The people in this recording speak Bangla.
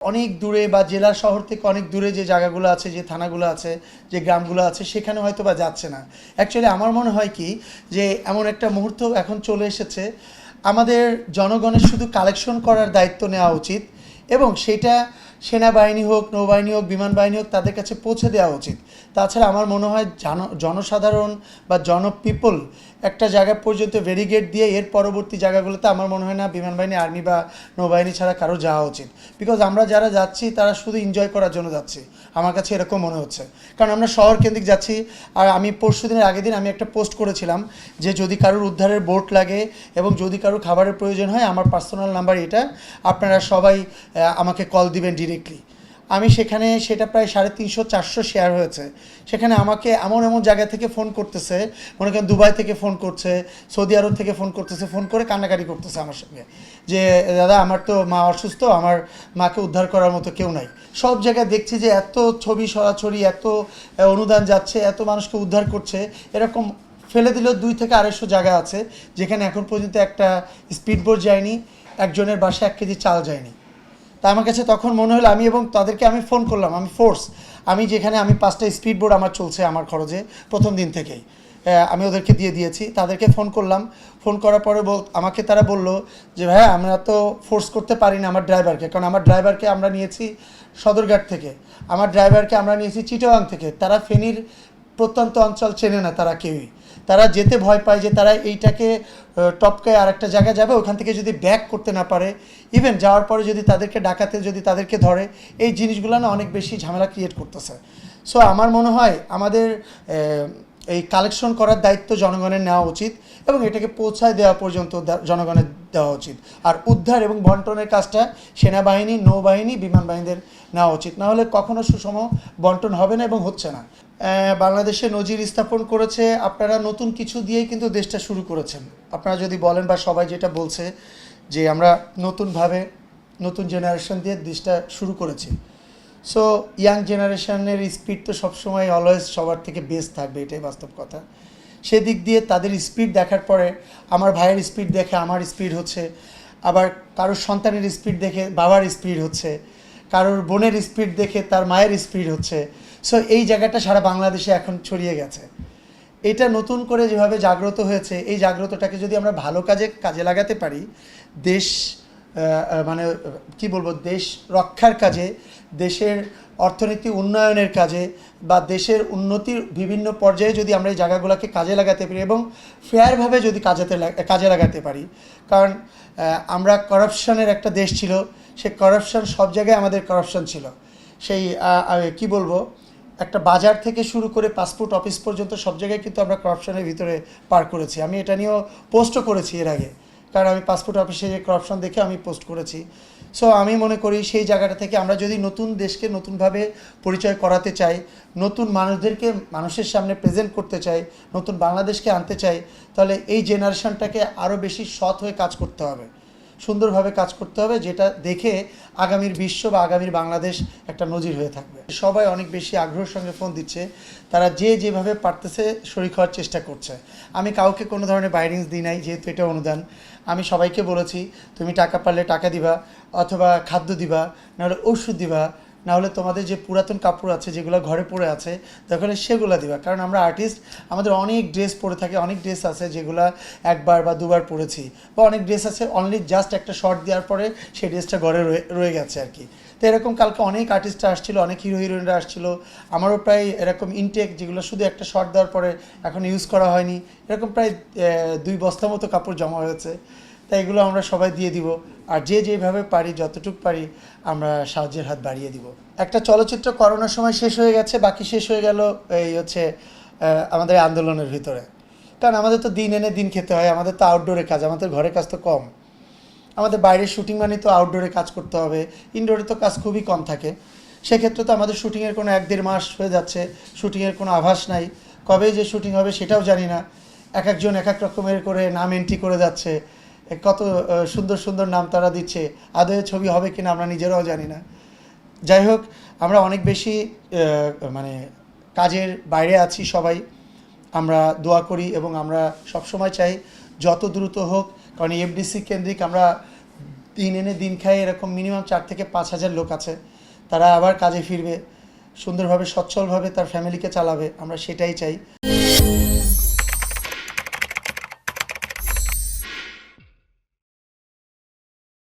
অনেক দূরে বা জেলা শহর থেকে অনেক দূরে যে জায়গাগুলো আছে, যে থানাগুলো আছে, যে গ্রামগুলো আছে, সেখানে হয়তো বা যাচ্ছে না। অ্যাকচুয়ালি আমার মনে হয় কি যে এমন একটা মুহূর্ত এখন চলে এসেছে। আমাদের জনগণের শুধু কালেকশন করার দায়িত্ব নেওয়া উচিত এবং সেটা সেনাবাহিনী হোক, নৌবাহিনী হোক বিমান বাহিনী হোক, তাদের কাছে পৌঁছে দেওয়া উচিত। তাছাড়া আমার মনে হয় জন, জনসাধারণ বা জনপিপল একটা জায়গা পর্যন্ত ভেরিগেট দিয়ে এর পরবর্তী জায়গাগুলোতে আমার মনে হয় না বিমান বাহিনী আর্মি বা নৌবাহিনী ছাড়া কারও যাওয়া উচিত। বিকজ আমরা যারা যাচ্ছি, তারা শুধু এনজয় করার জন্য যাচ্ছি। আমার কাছে এরকম মনে হচ্ছে। কারণ আমরা শহর কেন্দ্রিক যাচ্ছি। আর আমি পরশু দিনের আগের দিন আমি একটা পোস্ট করেছিলাম যে যদি কারোর উদ্ধারের বোট লাগে এবং যদি কারোর খাবারের প্রয়োজন হয়, আমার পার্সোনাল নাম্বার এটা আপনারা সবাই আমাকে কল দিবেন ডিরেক্টলি আমি সেখানে সেটা প্রায় সাড়ে তিনশো, চারশো শেয়ার হয়েছে। সেখানে আমাকে এমন এমন জায়গা থেকে ফোন করতেছে, মনে করেন দুবাই থেকে ফোন করছে, সৌদি আরব থেকে ফোন করতেছে ফোন করে কান্নাকাটি করতেছে আমার সঙ্গে। যে, দাদা, আমার তো মা অসুস্থ, আমার মাকে উদ্ধার করার মতো কেউ নাই। সব জায়গায় দেখছি যে এত ছবি সরাসরি এত অনুদান যাচ্ছে, এত মানুষকে উদ্ধার করছে। এরকম ফেলে দিলেও দুই থেকে আড়াইশো জায়গা আছে, যেখানে এখন পর্যন্ত একটা স্পিডবোট যায়নি, একজনের বাসায় এক কেজি চাল যায়নি। তা আমার কাছে তখন মনে হলো আমি এবং তাদেরকে আমি ফোন করলাম, আমি ফোর্স আমি যেখানে আমি পাঁচটা স্পিড বোর্ড আমার চলছে আমার খরচে প্রথম দিন থেকেই। আমি ওদেরকে দিয়ে দিয়েছি, তাদেরকে ফোন করলাম ফোন করার পরে বল, আমাকে তারা বলল যে ভাই আমরা তো ফোর্স করতে পারি না আমার ড্রাইভারকে কারণ আমার ড্রাইভারকে আমরা নিয়েছি সদরঘাট থেকে, আমার ড্রাইভারকে আমরা নিয়েছি চিটোয়াং থেকে, তারা ফেনীর প্রত্যন্ত অঞ্চল চেনে না তারা কেউই। তারা যেতে ভয় পায় যে তারা এইটাকে টপকায় আর একটা জায়গায় যাবে, ওখান থেকে যদি ব্যাক করতে না পারে ইভেন যাওয়ার পরে যদি তাদেরকে ডাকাতে, যদি তাদেরকে ধরে, এই জিনিসগুলো না অনেক বেশি ঝামেলা ক্রিয়েট করতেছে। সো আমার মনে হয় আমাদের এই কালেকশন করার দায়িত্ব জনগণের নেওয়া উচিত এবং এটাকে পৌঁছায় দেওয়া পর্যন্ত জনগণের দেওয়া উচিত। আর উদ্ধার এবং বন্টনের কাজটা সেনাবাহিনী, নৌবাহিনী বিমান বাহিনীদের নেওয়া উচিত। না হলে কখনো সুষম বন্টন হবে না এবং হচ্ছে না। বাংলাদেশে নজির স্থাপন করেছে আপনারা নতুন কিছু দিয়েই কিন্তু দেশটা শুরু করেছেন। আপনারা যদি বলেন বা সবাই যেটা বলছে যে আমরা নতুনভাবে নতুন জেনারেশন দিয়ে দেশটা শুরু করেছি। সো ইয়াং জেনারেশনের স্পিড তো সবসময় অলওয়েজ সবার থেকে বেস্ট থাকবে, এটাই বাস্তব কথা। সেদিক দিয়ে তাদের স্পিড দেখার পরে আমার ভাইয়ের স্পিড দেখে আমার স্পিড হচ্ছে, আবার কারোর সন্তানের স্পিড দেখে বাবার স্পিড হচ্ছে, কারোর বোনের স্পিড দেখে তার মায়ের স্পিড হচ্ছে। সো এই জায়গাটা সারা বাংলাদেশে এখন ছড়িয়ে গেছে। এটা নতুন করে যেভাবে জাগ্রত হয়েছে, এই জাগ্রতটাকে যদি আমরা ভালো কাজে কাজে লাগাতে পারি, দেশ মানে কি বলব, দেশ রক্ষার কাজে, দেশের অর্থনীতি উন্নয়নের কাজে বা দেশের উন্নতির বিভিন্ন পর্যায়ে যদি আমরা এই জায়গাগুলোকে কাজে লাগাতে পারি এবং ফেয়ারভাবে যদি কাজেতে কাজে লাগাতে পারি। কারণ আমরা করাপশনের একটা দেশ ছিল, সে করাপশন সব জায়গায় আমাদের করাপশন ছিল। সেই কি বলব, একটা বাজার থেকে শুরু করে পাসপোর্ট অফিস পর্যন্ত সব জায়গায় কিন্তু আমরা করাপশনের ভিতরে পার করেছি। আমি এটা নিয়েও পোস্টও করেছি এর আগে। কারণ আমি পাসপোর্ট অফিসে যে করাপশন দেখে আমি পোস্ট করেছি। সো আমি মনে করি সেই জায়গাটা থেকে আমরা যদি নতুন দেশকে নতুনভাবে পরিচয় করাতে চাই, নতুন মানুষদেরকে মানুষের সামনে প্রেজেন্ট করতে চাই, নতুন বাংলাদেশকে আনতে চাই, তাহলে এই জেনারেশনটাকে আরও বেশি সৎ হয়ে কাজ করতে হবে। সুন্দরভাবে কাজ করতে হবে, যেটা দেখে আগামীর বিশ্ব বা আগামীর বাংলাদেশ একটা নজির হয়ে থাকবে। সবাই অনেক বেশি আগ্রহের সঙ্গে ফোন দিচ্ছে, তারা যে যেভাবে পারতেছে শরিক হওয়ার চেষ্টা করছে। আমি কাউকে কোনো ধরনের বাইরিংস দিই নাই, যেহেতু এটা অনুদান। আমি সবাইকে বলেছি, তুমি টাকা পারলে টাকা দিবা, অথবা খাদ্য দিবা, নাহলে ওষুধ দিবা না হলে তোমাদের যে পুরাতন কাপড় আছে, যেগুলো ঘরে পড়ে আছে তাহলে সেগুলো দিবা। কারণ আমরা আর্টিস্ট আমাদের অনেক ড্রেস পরে থাকে, অনেক ড্রেস আছে যেগুলো একবার বা দুবার পরেছি, বা অনেক ড্রেস আছে অনলি জাস্ট একটা শর্ট দেওয়ার পরে সেই ড্রেসটা ঘরে রয়ে রয়ে গেছে আর কি। তো এরকম কালকে অনেক আর্টিস্টরা আসছিল, অনেক হিরো হিরোইনরা আসছিল, আমারও প্রায় এরকম ইনটেক যেগুলো শুধু একটা শর্ট দেওয়ার পরে এখন ইউজ করা হয়নি, এরকম প্রায় দুই বস্তা মতো কাপড় জমা হয়েছে। তাই এগুলো আমরা সবাই দিয়ে দিব। আর যে যেভাবে পারি, যতটুকু পারি, আমরা সাহায্যের হাত বাড়িয়ে দিব। একটা চলচ্চিত্র করোনার সময় শেষ হয়ে গেছে, বাকি শেষ হয়ে গেল এই হচ্ছে আমাদের আন্দোলনের ভিতরে। কারণ আমাদের তো দিন এনে দিন খেতে হয়, আমাদের তো আউটডোরে কাজ, আমাদের ঘরের কাজ তো কম। আমাদের বাইরের শুটিং মানে তো আউটডোরে কাজ করতে হবে ইনডোরে তো কাজ খুবই কম থাকে। সেক্ষেত্রে তো আমাদের শুটিংয়ের কোনো এক দেড় মাস হয়ে যাচ্ছে শুটিংয়ের কোনো আভাস নাই। কবে যে শুটিং হবে সেটাও জানি না। এক একজন এক এক রকমের করে নাম এন্ট্রি করে যাচ্ছে। কত সুন্দর সুন্দর নাম তারা দিচ্ছে আদৌ ছবি হবে কিনা আমরা নিজেরাও জানি না। যাই হোক, আমরা অনেক বেশি মানে কাজের বাইরে আছি সবাই। আমরা দোয়া করি এবং আমরা সবসময় চাই যত দ্রুত হোক, কারণ এফডিসি কেন্দ্রিক আমরা দিন এনে দিন খাই, এরকম মিনিমাম চার থেকে পাঁচ হাজার লোক আছে। তারা আবার কাজে ফিরবে, সুন্দরভাবে, সচ্ছলভাবে তার ফ্যামিলিকে চালাবে, আমরা সেটাই চাই।